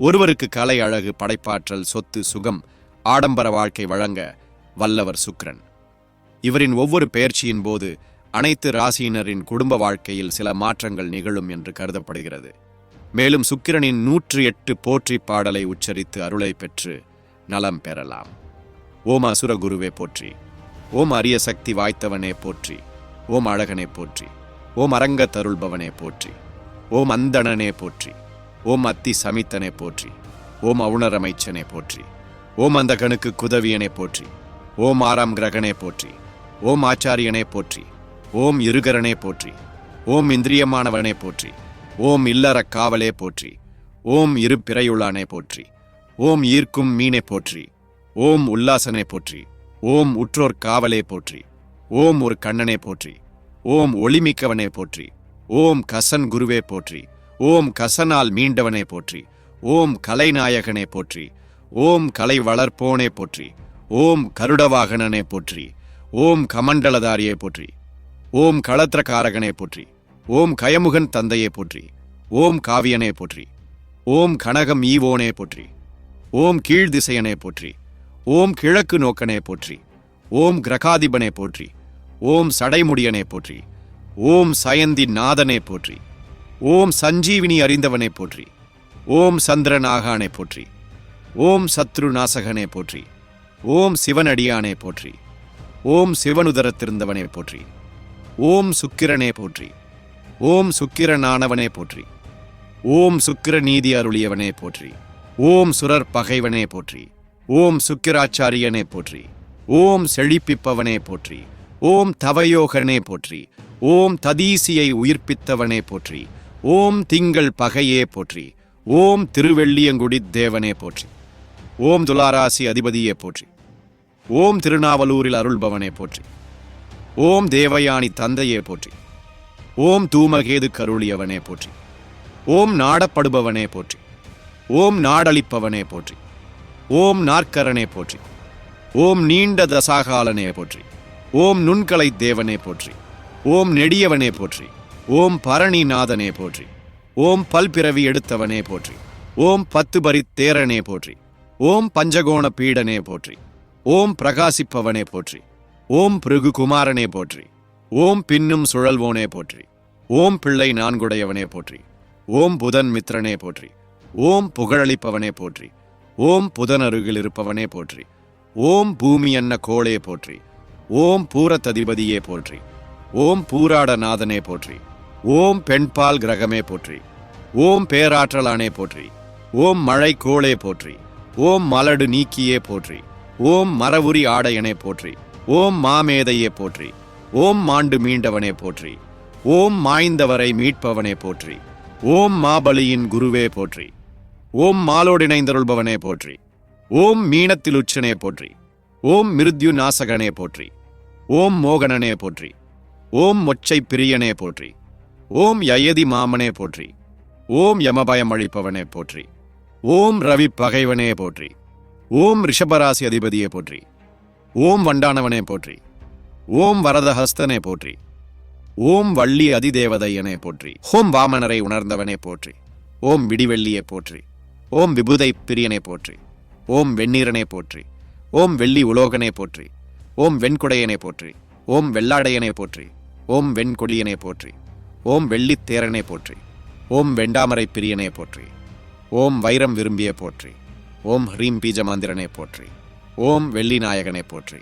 ஒருவருக்கு கலை அழகு படைப்பாற்றல் சொத்து சுகம் ஆடம்பர வாழ்க்கை வழங்க வல்லவர் சுக்கிரன். இவரின் ஒவ்வொரு பெயர்ச்சியின் போது அனைத்து ராசியினரின் குடும்ப வாழ்க்கையில் சில மாற்றங்கள் நிகழும் என்று கருதப்படுகிறது. மேலும் சுக்கிரனின் நூற்றி எட்டு போற்றி பாடலை உச்சரித்து அருளை பெற்று நலம் பெறலாம். ஓம் அசுர குருவே போற்றி. ஓம் அரிய சக்தி வாய்த்தவனே போற்றி. ஓம் அழகனே போற்றி. ஓம் அரங்க தருள்பவனே போற்றி. ஓம் அந்தணனே போற்றி. ஓம் அத்தி சமித்தனே போற்றி ஓம் அவுணரமைச்சனை போற்றி ஓம் அந்த கணுக்கு குதவியனை போற்றி ஓம் ஆறாம் கிரகனே போற்றி ஓம் ஆச்சாரியனே போற்றி ஓம் இருகரனே போற்றி ஓம் இந்திரியமானவனே போற்றி ஓம் இல்லற காவலே போற்றி ஓம் இரு பிறையுள்ளானே போற்றி ஓம் ஈர்க்கும் மீனை போற்றி ஓம் உல்லாசனை போற்றி ஓம் உற்றோர் காவலே போற்றி ஓம் ஒரு கண்ணனே போற்றி ஓம் ஒளிமிக்கவனே போற்றி ஓம் கசன் குருவே போற்றி ஓம் கசனால் மீண்டவனே போற்றி ஓம் கலைநாயகனே போற்றி ஓம் கலை வளர்ப்போனே போற்றி ஓம் கருடவாகனனே போற்றி ஓம் கமண்டலதாரியே போற்றி ஓம் களத்திரக்காரகனே போற்றி ஓம் கயமுகன் தந்தையே போற்றி ஓம் காவியனே போற்றி ஓம் கனகம் ஈவோனே போற்றி ஓம் கீழ் திசையனே போற்றி ஓம் கிழக்கு நோக்கனே போற்றி ஓம் கிரகாதிபனே போற்றி ஓம் சடைமுடியனே போற்றி ஓம் சயந்தி நாதனே போற்றி ஓம் சஞ்சீவினி அறிந்தவனே போற்றி ஓம் சந்திரநாகானே போற்றி ஓம் சத்ரு நாசகனே போற்றி ஓம் சிவனடியானே போற்றி ஓம் சிவனுதரத்திருந்தவனே போற்றி ஓம் சுக்கிரனே போற்றி ஓம் சுக்கிரனானவனே போற்றி ஓம் சுக்கிர நீதி அருளியவனே போற்றி ஓம் சுரர் பகைவனே போற்றி ஓம் சுக்கிராச்சாரியனே போற்றி ஓம் செழிப்பிப்பவனே போற்றி ஓம் தவயோகனே போற்றி ஓம் ததீசியை உயிர்ப்பித்தவனே போற்றி ஓம் திங்கள் பகையே போற்றி ஓம் திருவெள்ளியங்குடி தேவனே போற்றி ஓம் துளாராசி அதிபதியே போற்றி ஓம் திருநாவலூரில் அருள்பவனே போற்றி ஓம் தேவயானி தந்தையே போற்றி ஓம் தூமகேது கருளியவனே போற்றி ஓம் நாடப்படுபவனே போற்றி ஓம் நாடளிப்பவனே போற்றி ஓம் நாற்கரனே போற்றி ஓம் நீண்ட தசாகாலனே போற்றி ஓம் நுண்கலை தேவனே போற்றி ஓம் நெடியவனே போற்றி ஓம் பரணிநாதனே போற்றி ஓம் பல்பிறவி எடுத்தவனே போற்றி ஓம் பத்து பரி தேரனே போற்றி ஓம் பஞ்சகோண பீடனே போற்றி ஓம் பிரகாசிப்பவனே போற்றி ஓம் பிருகுகுமாரனே போற்றி ஓம் பின்னும் சுழல்வோனே போற்றி ஓம் பிள்ளை நான்குடையவனே போற்றி ஓம் புதன் மித்ரனே போற்றி ஓம் புகழளிப்பவனே போற்றி ஓம் புதன் அருகில் இருப்பவனே போற்றி ஓம் பூமி அன்ன கோளே போற்றி ஓம் பூரத்ததிபதியே போற்றி ஓம் பூராடநாதனே போற்றி ஓம் பெண்பால் கிரகமே போற்றி ஓம் பேராற்றலானே போற்றி ஓம் மழை கோளே போற்றி ஓம் மலடு நீக்கியே போற்றி ஓம் மரவுரி ஆடையனே போற்றி ஓம் மாமேதையே போற்றி ஓம் மாண்டு மீண்டவனே போற்றி ஓம் மாய்ந்தவரை மீட்பவனே போற்றி ஓம் மாபலியின் குருவே போற்றி ஓம் மாலோடிணைந்தருள்பவனே போற்றி ஓம் மீனத்தில் உச்சனே போற்றி ஓம் மிருத்யு நாசகனே போற்றி ஓம் மோகனனே போற்றி ஓம் மொச்சை பிரியனே போற்றி ஓம் யயதி மாமனே போற்றி ஓம் யமபயம் அழிப்பவனே போற்றி ஓம் ரவி பகைவனே போற்றி ஓம் ரிஷபராசி அதிபதியே போற்றி ஓம் வண்டானவனே போற்றி ஓம் வரதஹஸ்தனே போற்றி ஓம் வள்ளி அதிதேவதையனே போற்றி ஓம் வாமனரை உணர்ந்தவனே போற்றி ஓம் விடிவெள்ளியே போற்றி ஓம் விபுதை பிரியனே போற்றி ஓம் வெண்ணீரனே போற்றி ஓம் வெள்ளி உலோகனே போற்றி ஓம் வெண்குடையனே போற்றி ஓம் வெள்ளாடையனே போற்றி ஓம் வெண்கொடியனே போற்றி ஓம் வெள்ளித்தேரனே போற்றி. ஓம் வெண்டாமரை பிரியனே போற்றி. ஓம் வைரம் விரும்பிய போற்றி. ஓம் ஹ்ரீம் பீஜமாந்திரனே போற்றி. ஓம் வெள்ளி நாயகனே போற்றி.